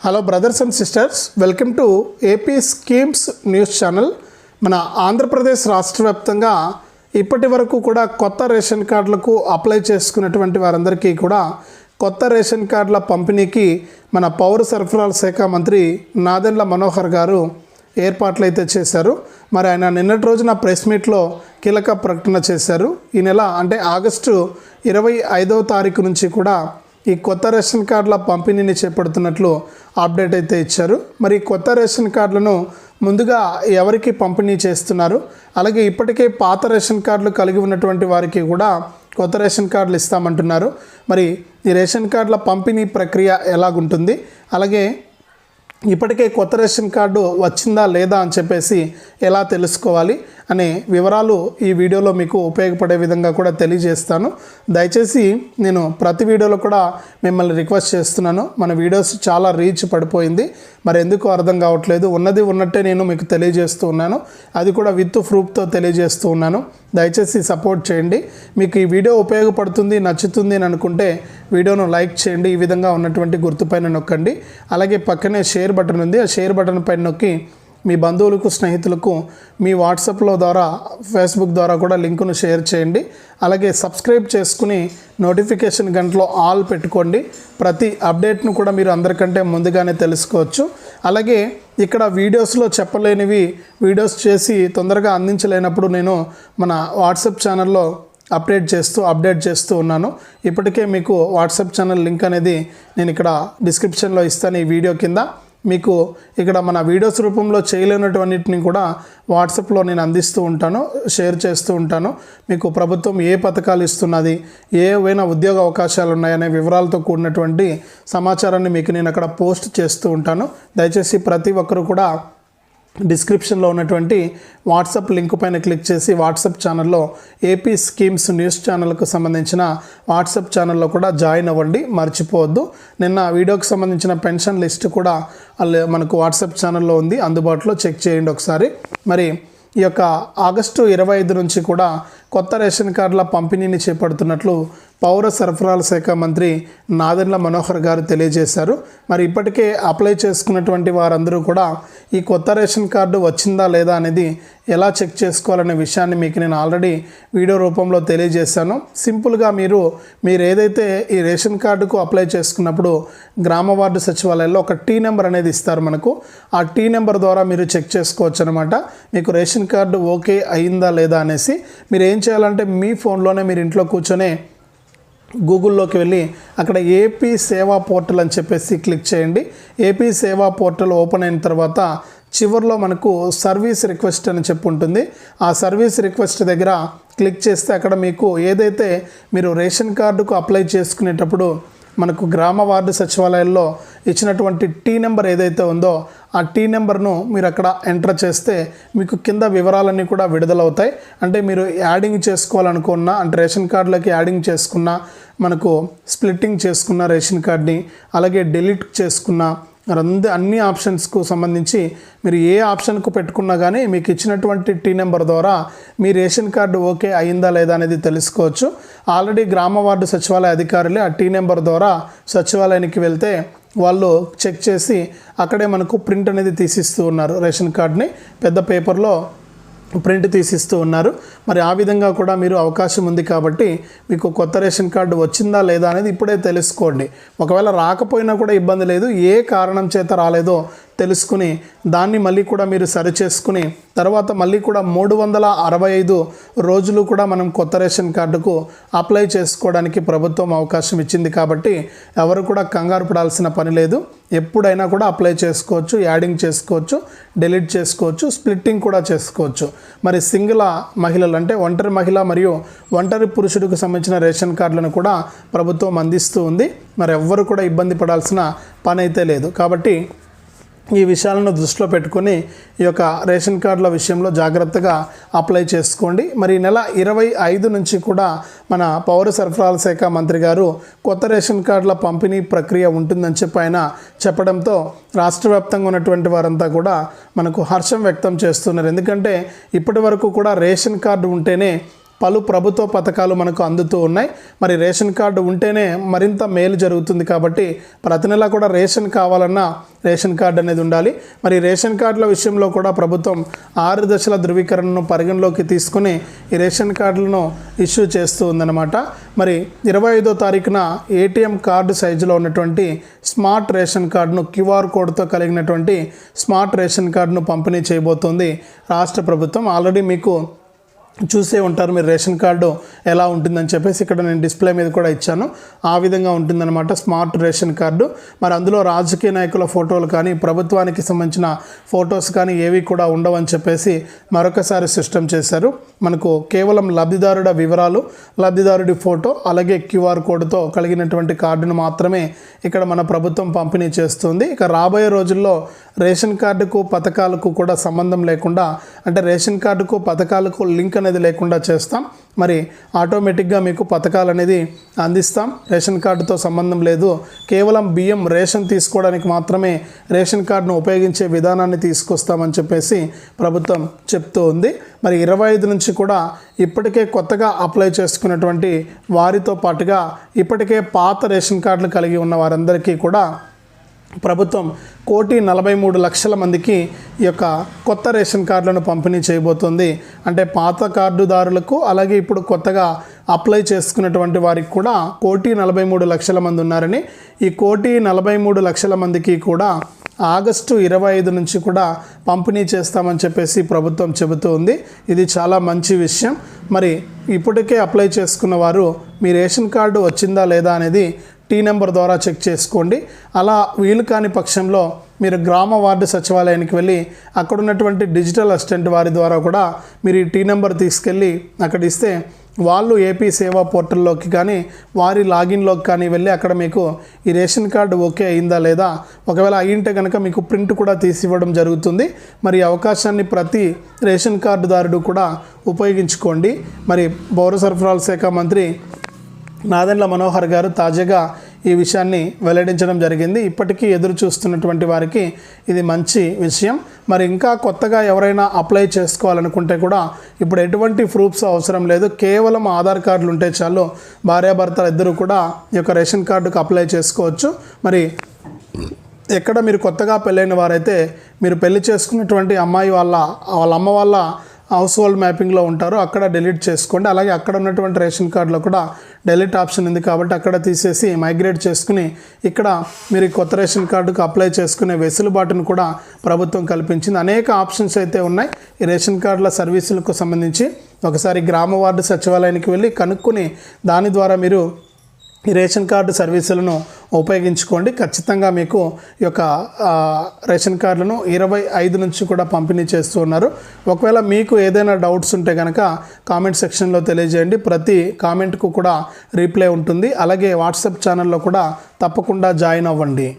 Hello brothers and sisters welcome to AP schemes news channel మన ఆంధ్రప్రదేశ్ రాష్ట్ర వ్యాప్తంగా ఇప్పటి వరకు కూడా కొత్త రేషన్ కార్డులకు అప్లై చేసుకున్నటువంటి వారందరికీ కూడా కొత్త రేషన్ కార్డుల పంపిణీకి మన పౌర సరఫరాల శాఖ మంత్రి నాదెండ్ల మనోహర్ గారు ఏర్పాట్లు అయితే చేశారు. మరి ఆయన నిన్నటి రోజున ప్రెస్ మీట్లో కీలక ప్రకటన చేశారు. ఈ నెల అంటే ఆగస్టు ఇరవై ఐదవ తారీఖు నుంచి కూడా ఈ కొత్త రేషన్ కార్డుల పంపిణీని చేపడుతున్నట్లు అప్డేట్ అయితే ఇచ్చారు. మరి కొత్త రేషన్ కార్డులను ముందుగా ఎవరికి పంపిణీ చేస్తున్నారు? అలాగే ఇప్పటికే పాత రేషన్ కార్డులు కలిగి ఉన్నటువంటి వారికి కూడా కొత్త రేషన్ కార్డులు ఇస్తామంటున్నారు. మరి ఈ రేషన్ కార్డుల పంపిణీ ప్రక్రియ ఎలాగుంటుంది? అలాగే ఇప్పటికే కొత్త రేషన్ కార్డు వచ్చిందా లేదా అని చెప్పేసి ఎలా తెలుసుకోవాలి? అనే వివరాలు ఈ వీడియోలో మీకు ఉపయోగపడే విధంగా కూడా తెలియజేస్తాను. దయచేసి నేను ప్రతి వీడియోలో కూడా మిమ్మల్ని రిక్వెస్ట్ చేస్తున్నాను. మన వీడియోస్ చాలా రీచ్ పడిపోయింది. మరి ఎందుకు అర్థం కావట్లేదు. ఉన్నది ఉన్నట్టే నేను మీకు తెలియజేస్తూ ఉన్నాను. అది కూడా విత్ ప్రూఫ్తో తెలియజేస్తూ ఉన్నాను. దయచేసి సపోర్ట్ చేయండి. మీకు ఈ వీడియో ఉపయోగపడుతుంది నచ్చుతుంది అని అనుకుంటే వీడియోను లైక్ చేయండి. ఈ విధంగా ఉన్నటువంటి గుర్తుపైన నొక్కండి. అలాగే పక్కనే షేర్ బటన్ ఉంది. ఆ షేర్ బటన్ పైన నొక్కి మీ బంధువులకు స్నేహితులకు మీ వాట్సాప్లో ద్వారా ఫేస్బుక్ ద్వారా కూడా లింకును షేర్ చేయండి. అలాగే సబ్స్క్రైబ్ చేసుకుని నోటిఫికేషన్ గంటలో ఆల్ పెట్టుకోండి. ప్రతి అప్డేట్ను కూడా మీరు అందరికంటే ముందుగానే తెలుసుకోవచ్చు. అలాగే ఇక్కడ వీడియోస్లో చెప్పలేనివి వీడియోస్ చేసి తొందరగా అందించలేనప్పుడు నేను మన వాట్సాప్ ఛానల్లో అప్డేట్ చేస్తూ అప్డేట్ చేస్తూ ఉన్నాను. ఇప్పటికే మీకు వాట్సాప్ ఛానల్ లింక్ అనేది నేను ఇక్కడ డిస్క్రిప్షన్లో ఇస్తాను ఈ వీడియో కింద. మీకు ఇక్కడ మన వీడియోస్ రూపంలో చేయలేనటువంటిని కూడా వాట్సాప్లో నేను అందిస్తూ ఉంటాను షేర్ చేస్తూ ఉంటాను. మీకు ప్రభుత్వం ఏ పథకాలు ఇస్తున్నది ఏవైనా ఉద్యోగ అవకాశాలు ఉన్నాయనే వివరాలతో కూడినటువంటి సమాచారాన్ని మీకు నేను అక్కడ పోస్ట్ చేస్తూ ఉంటాను. దయచేసి ప్రతి ఒక్కరు కూడా డిస్క్రిప్షన్లో ఉన్నటువంటి వాట్సాప్ లింక్ పైన క్లిక్ చేసి వాట్సాప్ ఛానల్లో ఏపీ స్కీమ్స్ న్యూస్ ఛానల్కు సంబంధించిన వాట్సాప్ ఛానల్లో కూడా జాయిన్ అవ్వండి మర్చిపోవద్దు. నిన్న వీడియోకి సంబంధించిన పెన్షన్ లిస్ట్ కూడా మనకు వాట్సాప్ ఛానల్లో ఉంది అందుబాటులో చెక్ చేయండి ఒకసారి. మరి ఈ యొక్క ఆగస్టు ఇరవై ఐదు నుంచి కూడా కొత్త రేషన్ కార్డుల పంపిణీని చేపడుతున్నట్లు పౌర సరఫరాల శాఖ మంత్రి నాదెండ్ల మనోహర్ గారు తెలియజేశారు. మరి ఇప్పటికే అప్లై చేసుకున్నటువంటి వారందరూ కూడా ఈ కొత్త రేషన్ కార్డు వచ్చిందా లేదా అనేది ఎలా చెక్ చేసుకోవాలనే విషయాన్ని మీకు నేను ఆల్రెడీ వీడియో రూపంలో తెలియజేశాను. సింపుల్గా మీరు మీరు ఏదైతే ఈ రేషన్ కార్డుకు అప్లై చేసుకున్నప్పుడు గ్రామ వార్డు సచివాలయంలో ఒక టీ నెంబర్ అనేది ఇస్తారు మనకు. ఆ టీ నెంబర్ ద్వారా మీరు చెక్ చేసుకోవచ్చు అనమాట మీకు రేషన్ కార్డు ఓకే అయిందా లేదా అనేసి మీరు ఏం చేయాలంటే మీ ఫోన్లోనే మీరు ఇంట్లో కూర్చొని గూగుల్లోకి వెళ్ళి అక్కడ ఏపీ సేవా పోర్టల్ అని చెప్పేసి క్లిక్ చేయండి. ఏపీ సేవా పోర్టల్ ఓపెన్ అయిన తర్వాత చివరిలో మనకు సర్వీస్ రిక్వెస్ట్ అని చెప్పి ఉంటుంది. ఆ సర్వీస్ రిక్వెస్ట్ దగ్గర క్లిక్ చేస్తే అక్కడ మీకు ఏదైతే మీరు రేషన్ కార్డుకు అప్లై చేసుకునేటప్పుడు మనకు గ్రామ వార్డు సచివాలయాల్లో ఇచ్చినటువంటి టీ నెంబర్ ఏదైతే ఉందో ఆ టీ నెంబర్ను మీరు అక్కడ ఎంటర్ చేస్తే మీకు కింద వివరాలన్నీ కూడా విడుదలవుతాయి. అంటే మీరు యాడింగ్ చేసుకోవాలనుకున్నా అంటే రేషన్ కార్డులకి యాడింగ్ చేసుకున్న మనకు స్ప్లిట్టింగ్ చేసుకున్న రేషన్ కార్డ్ని అలాగే డిలీట్ చేసుకున్న అంద అన్ని ఆప్షన్స్కు సంబంధించి మీరు ఏ ఆప్షన్కు పెట్టుకున్నా కానీ మీకు ఇచ్చినటువంటి టీ నెంబర్ ద్వారా మీ రేషన్ కార్డు ఓకే అయిందా లేదా అనేది తెలుసుకోవచ్చు. ఆల్రెడీ గ్రామ వార్డు సచివాలయ అధికారులే ఆ టీ నెంబర్ ద్వారా సచివాలయానికి వెళ్తే వాళ్ళు చెక్ చేసి అక్కడే మనకు ప్రింట్ అనేది తీసిస్తూ ఉన్నారు రేషన్ కార్డ్ని. పెద్ద పేపర్లో ప్రింట్ తీసిస్తూ ఉన్నారు. మరి ఆ విధంగా కూడా మీరు అవకాశం ఉంది కాబట్టి మీకు కొత్త రేషన్ కార్డు వచ్చిందా లేదా అనేది ఇప్పుడే తెలుసుకోండి. ఒకవేళ రాకపోయినా కూడా ఇబ్బంది లేదు. ఏ కారణం చేత రాలేదో తెలుసుకుని దాన్ని మళ్ళీ కూడా మీరు సరి చేసుకుని తర్వాత మళ్ళీ కూడా మూడు వందల అరవై ఐదు రోజులు కూడా మనం కొత్త రేషన్ కార్డుకు అప్లై చేసుకోవడానికి ప్రభుత్వం అవకాశం ఇచ్చింది కాబట్టి ఎవరు కూడా కంగారు పడాల్సిన పని లేదు. ఎప్పుడైనా కూడా అప్లై చేసుకోవచ్చు యాడింగ్ చేసుకోవచ్చు డిలీట్ చేసుకోవచ్చు స్ప్లిట్టింగ్ కూడా చేసుకోవచ్చు. మరి సింగిల్ మహిళలు అంటే ఒంటరి మహిళ మరియు ఒంటరి పురుషుడికి సంబంధించిన రేషన్ కార్డులను కూడా ప్రభుత్వం అందిస్తూ ఉంది. మరి ఎవ్వరు కూడా ఇబ్బంది పడాల్సిన పని అయితే లేదు. కాబట్టి ఈ విషయాలను దృష్టిలో పెట్టుకొని ఈ యొక్క రేషన్ కార్డుల విషయంలో జాగ్రత్తగా అప్లై చేసుకోండి. మరి నెల ఇరవై ఐదు నుంచి కూడా మన పౌర సరఫరాల శాఖ మంత్రి గారు కొత్త రేషన్ కార్డుల పంపిణీ ప్రక్రియ ఉంటుందని చెప్పి ఆయన చెప్పడంతో రాష్ట్ర వ్యాప్తంగా ఉన్నటువంటి వారంతా కూడా మనకు హర్షం వ్యక్తం చేస్తున్నారు. ఎందుకంటే ఇప్పటి వరకు కూడా రేషన్ కార్డు ఉంటేనే పలు ప్రభుత్వ పథకాలు మనకు అందుతూ ఉన్నాయి. మరి రేషన్ కార్డు ఉంటేనే మరింత మేలు జరుగుతుంది కాబట్టి ప్రతి నెల కూడా రేషన్ కావాలన్నా రేషన్ కార్డు అనేది ఉండాలి. మరి రేషన్ కార్డుల విషయంలో కూడా ప్రభుత్వం ఆరు దశల ధృవీకరణను పరిగణలోకి తీసుకుని ఈ రేషన్ కార్డులను ఇష్యూ చేస్తూ ఉందన్నమాట. మరి ఇరవై ఐదో తారీఖున ఏటీఎం కార్డు సైజులో ఉన్నటువంటి స్మార్ట్ రేషన్ కార్డును క్యూఆర్ కోడ్తో కలిగినటువంటి స్మార్ట్ రేషన్ కార్డును పంపిణీ చేయబోతోంది రాష్ట్ర ప్రభుత్వం. ఆల్రెడీ మీకు చూసే ఉంటారు. మీరు రేషన్ కార్డు ఎలా ఉంటుందని చెప్పేసి ఇక్కడ నేను డిస్ప్లే మీద కూడా ఇచ్చాను. ఆ విధంగా ఉంటుందన్నమాట స్మార్ట్ రేషన్ కార్డు. మరి అందులో రాజకీయ నాయకుల ఫోటోలు కానీ ప్రభుత్వానికి సంబంధించిన ఫొటోస్ కానీ ఏవి కూడా ఉండవని చెప్పేసి మరొకసారి సిస్టమ్ చేశారు. మనకు కేవలం లబ్ధిదారుడ వివరాలు లబ్ధిదారుడి ఫోటో అలాగే క్యూఆర్ కోడ్తో కలిగినటువంటి కార్డును మాత్రమే ఇక్కడ మన ప్రభుత్వం పంపిణీ చేస్తుంది. ఇక రాబోయే రోజుల్లో రేషన్ కార్డుకు పథకాలకు కూడా సంబంధం లేకుండా అంటే రేషన్ కార్డుకు పథకాలకు లింక్ అనేది లేకుండా చేస్తాం. మరి ఆటోమేటిక్గా మీకు పథకాలు అనేది అందిస్తాం. రేషన్ కార్డుతో సంబంధం లేదు. కేవలం బియ్యం రేషన్ తీసుకోవడానికి మాత్రమే రేషన్ కార్డును ఉపయోగించే విధానాన్ని తీసుకొస్తామని చెప్పేసి ప్రభుత్వం చెప్తూ ఉంది. మరి ఇరవై ఐదు నుంచి కూడా ఇప్పటికే కొత్తగా అప్లై చేసుకున్నటువంటి వారితో పాటుగా ఇప్పటికే పాత రేషన్ కార్డులు కలిగి ఉన్న వారందరికీ కూడా ప్రభుత్వం కోటి నలభై మూడు లక్షల మందికి ఈ యొక్క కొత్త రేషన్ కార్డులను పంపిణీ చేయబోతుంది. అంటే పాత కార్డుదారులకు అలాగే ఇప్పుడు కొత్తగా అప్లై చేసుకున్నటువంటి వారికి కూడా కోటి నలభై మూడు లక్షల మంది ఉన్నారని ఈ కోటి నలభై మూడు లక్షల మందికి కూడా ఆగస్టు ఇరవై ఐదు నుంచి కూడా పంపిణీ చేస్తామని చెప్పేసి ప్రభుత్వం చెబుతూ ఉంది. ఇది చాలా మంచి విషయం. మరి ఇప్పటికే అప్లై చేసుకున్న వారు మీ రేషన్ కార్డు వచ్చిందా లేదా అనేది టీ నెంబర్ ద్వారా చెక్ చేసుకోండి. అలా వీలు కాని పక్షంలో మీరు గ్రామ వార్డు సచివాలయానికి వెళ్ళి అక్కడ ఉన్నటువంటి డిజిటల్ అసిస్టెంట్ వారి ద్వారా కూడా మీరు ఈ టీ నెంబర్ తీసుకెళ్ళి అక్కడ ఇస్తే వాళ్ళు ఏపీ సేవా పోర్టల్లోకి కానీ వారి లాగిన్లోకి కానీ వెళ్ళి అక్కడ మీకు ఈ రేషన్ కార్డు ఓకే అయిందా లేదా ఒకవేళ అయ్యింటే కనుక మీకు ప్రింట్ కూడా తీసి ఇవ్వడం జరుగుతుంది. మరి అవకాశాన్ని ప్రతి రేషన్ కార్డుదారుడు కూడా ఉపయోగించుకోండి. మరి పౌర సరఫరాల శాఖ మంత్రి నాదెండ్ల మనోహర్ గారు తాజాగా ఈ విషయాన్ని వెల్లడించడం జరిగింది. ఇప్పటికీ ఎదురు చూస్తున్నటువంటి వారికి ఇది మంచి విషయం. మరి ఇంకా కొత్తగా ఎవరైనా అప్లై చేసుకోవాలనుకుంటే కూడా ఇప్పుడు ఎటువంటి ప్రూఫ్స్ అవసరం లేదు. కేవలం ఆధార్ కార్డులు ఉంటే చాలు భార్యాభర్తలు ఇద్దరు కూడా ఈ యొక్క రేషన్ కార్డుకు అప్లై చేసుకోవచ్చు. మరి ఎక్కడ మీరు కొత్తగా పెళ్ళైన వారైతే మీరు పెళ్ళి చేసుకున్నటువంటి అమ్మాయి వాళ్ళ వాళ్ళ అమ్మ వాళ్ళ హౌస్ హోల్డ్ మ్యాపింగ్లో ఉంటారు అక్కడ డిలీట్ చేసుకోండి. అలాగే అక్కడ ఉన్నటువంటి రేషన్ కార్డులో కూడా డెలిట్ ఆప్షన్ ఉంది కాబట్టి అక్కడ తీసేసి మైగ్రేట్ చేసుకుని ఇక్కడ మీరు కొత్త రేషన్ కార్డుకు అప్లై చేసుకునే వెసులుబాటును కూడా ప్రభుత్వం కల్పించింది. అనేక ఆప్షన్స్ అయితే ఉన్నాయి. ఈ రేషన్ కార్డుల సర్వీసులకు సంబంధించి ఒకసారి గ్రామ వార్డు సచివాలయానికి వెళ్ళి కనుక్కొని దాని ద్వారా మీరు ఈ రేషన్ కార్డు సర్వీసులను ఉపయోగించుకోండి. ఖచ్చితంగా మీకు ఈ యొక్క రేషన్ కార్డులను ఇరవై ఐదు నుంచి కూడా పంపిణీ చేస్తూ ఉన్నారు. ఒకవేళ మీకు ఏదైనా డౌట్స్ ఉంటే కనుక కామెంట్ సెక్షన్లో తెలియజేయండి. ప్రతి కామెంట్కు కూడా రీప్లై ఉంటుంది. అలాగే వాట్సాప్ ఛానల్లో కూడా తప్పకుండా జాయిన్ అవ్వండి.